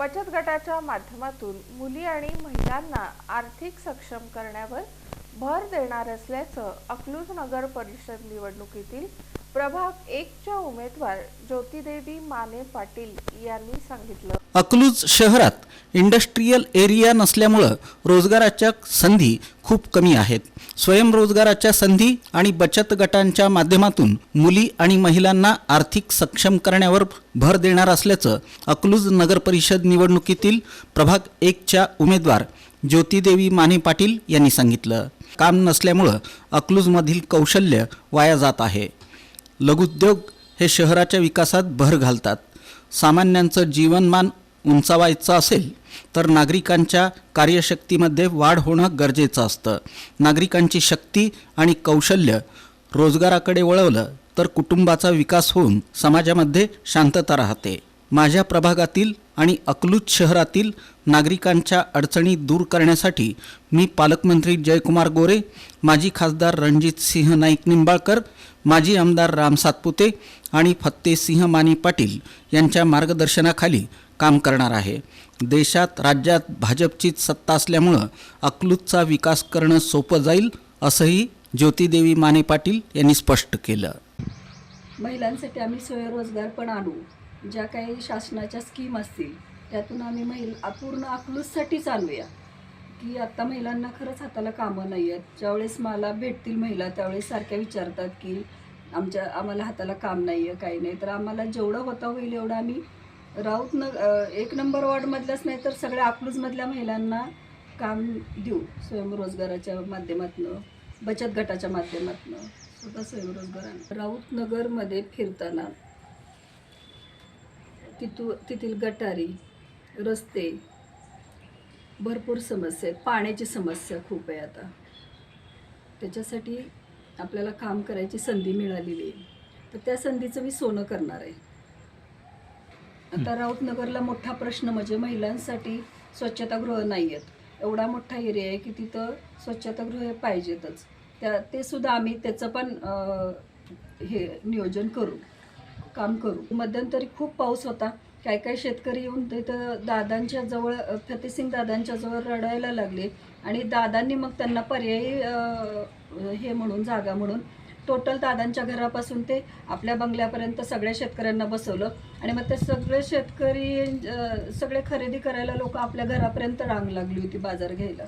बचत गटाच्या माध्यमातून मुली आणि महिलांना आर्थिक सक्षम करण्यावर भर देणार असल्याचं अकलूज नगर परिषद निवडणुकीतील प्रभाग एकच्या उमेदवार ज्योतिदेवी माने पाटील यांनी सांगितलं. अकलूज शहरात इंडस्ट्रीयल एरिया नसल्यामुळं रोजगाराच्या संधी खूप कमी आहेत. स्वयंरोजगाराच्या संधी आणि बचत गटांच्या माध्यमातून मुली आणि महिलांना आर्थिक सक्षम करण्यावर भर देणार असल्याचं अकलूज नगर परिषद निवडणुकीतील प्रभाग एकच्या उमेदवार ज्योतिदेवी माने पाटील यांनी सांगितलं. काम नसल्यामुळं अकलूजमधील कौशल्य वाया जात आहे. लघुउद्योग हे शहराच्या विकासात भर घालतात. सामान्यांचं जीवनमान उंचावायचं असेल तर नागरिकांच्या कार्यशक्तीमध्ये वाढ होणं गरजेचं असतं. नागरिकांची शक्ती आणि कौशल्य रोजगाराकडे वळवलं तर कुटुंबाचा विकास होऊन समाजामध्ये शांतता राहते. माझ्या प्रभागातील आणि अकलूज शहरातील नागरिकांच्या अडचणी दूर करण्यासाठी मी पालकमंत्री जयकुमार गोरे माजी खासदार रणजित सिंह नाईक निंबाळकर माजी आमदार राम सातपुते आणि फत्तेसिंह मानी पाटील यांच्या मार्गदर्शनाखाली काम करणार आहे. देशात राज्यात भाजपचीच सत्ता असल्यामुळं अकलूजचा विकास करणं सोपं जाईल असंही ज्योतिदेवी माने पाटील यांनी स्पष्ट केलं. महिलांसाठी आम्ही स्वयंरोजगार पण आणू. ज्या काही शासनाच्या स्कीम असतील त्यातून आम्ही महिला पूर्ण अकलूजसाठीच आणूया की आत्ता महिलांना खरंच हाताला कामं नाही आहेत ज्यावेळेस मला भेटतील महिला त्यावेळेस सारख्या विचारतात की आमच्या आम्हाला हाताला काम नाही आहे काही नाही. तर आम्हाला जेवढं होता होईल एवढं आम्ही राऊत न एक नंबर वॉर्डमधल्याच नाही तर सगळ्या अकलूजमधल्या महिलांना काम देऊ स्वयंरोजगाराच्या माध्यमातनं बचत गटाच्या माध्यमातनं स्वतः स्वयंरोजगार राऊत नगरमध्ये फिरताना तिथू तेथील गटारी रस्ते भरपूर समस्या आहेत. पाण्याची समस्या खूप आहे आता. त्याच्यासाठी आपल्याला काम करायची संधी मिळालेली आहे. तर त्या संधीचं मी सोनं करणार आहे. आता राऊतनगरला मोठा प्रश्न म्हणजे महिलांसाठी स्वच्छतागृह नाही आहेत एवढा मोठा एरिया आहे की तिथं स्वच्छतागृह पाहिजेतच. त्या ते सुद्धा आम्ही त्याचं पण हे नियोजन करू. काम करू. मध्यंतरी खूप पाऊस होता. काय काय शेतकरी येऊन तिथं दादांच्या जवळ फतेसिंग दादांच्या जवळ रडायला लागले. आणि दादांनी मग त्यांना पर्यायी हे म्हणून जागा म्हणून टोटल दादांच्या घरापासून ते आपल्या बंगल्यापर्यंत सगळ्या शेतकऱ्यांना बसवलं. आणि मग ते सगळे शेतकरी सगळे खरेदी करायला लोक आपल्या घरापर्यंत रांग लागली होती बाजार घ्यायला.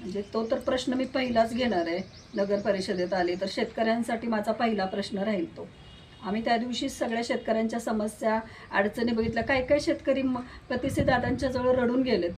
म्हणजे तो तर प्रश्न मी पहिलाच घेणार आहे. नगर परिषदेत आले तर शेतकऱ्यांसाठी माझा पहिला प्रश्न राहील तो. आम्ही त्या दिवशी सगळ्या शेतकऱ्यांच्या समस्या अडचणी बघितल्या. काही काही शेतकरी म- प्रतिसे दादांच्या जवळ रडून गेलेत.